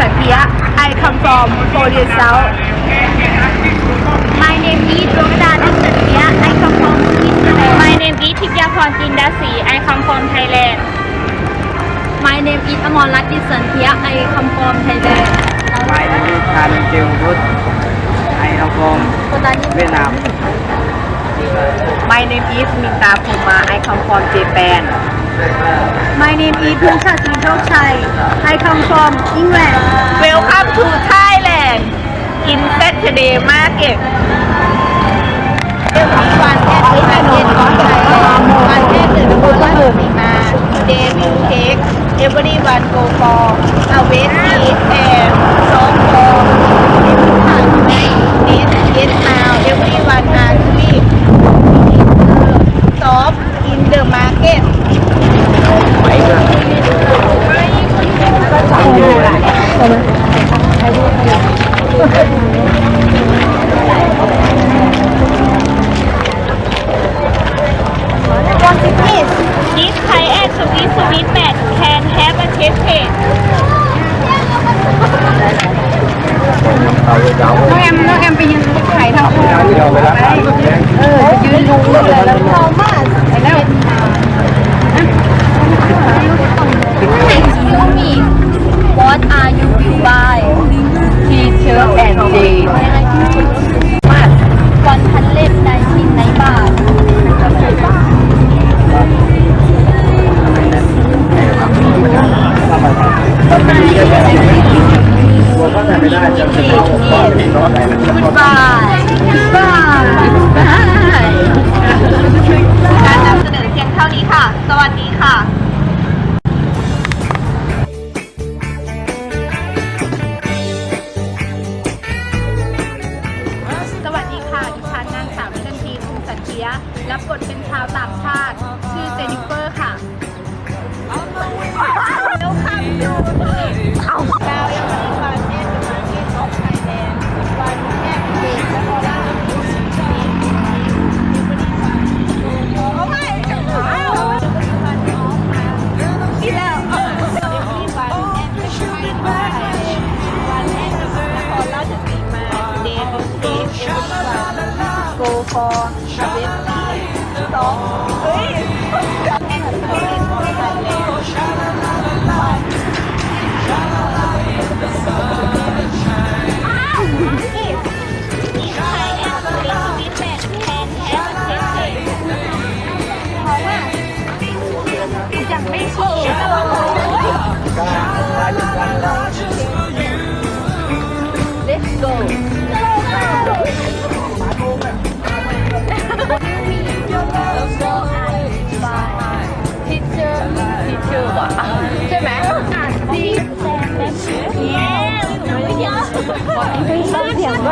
สันเทีย I come from Korea South My name is ดวงดาลักสันเทีย I come from t z e r l a n d My name is ทิพยาพรจินดาศรี I come from Thailand My name is อมรรัตน์ดิสันเทีย I come from Thailand My name is ทานเจลวุฒ I come from เวียดนาม My name is มินตาภูมา I come from Japan My name is พงศ h a ดิ์สินโชคชัย I come from England Welcome to Thailand in Saturday Market วันแรกที่มาเรียนก่อนใจวันแรกเลยทุกคนก็ตื่นมา d a y we take everyone go for a w a i and so for this this this day. What? 199 baht. ตัวก็ใส่ไมทได้จะเป็นตัวก็ใส่ไม่ได้ Goodbye. Goodbye. การนำเสนอเพียงเท่านี้ค่ะ สวัสดีค่ะยรับบทเป็นชาวต่างชาติ ชื่อเจนิเฟอร์ค่ะแล้วคำดูเอาดาวยัมีบาร์เก็ตบาร์เก็ตออฟไทยแลนด์วันแยเด็กและพอล่าโกฟอร์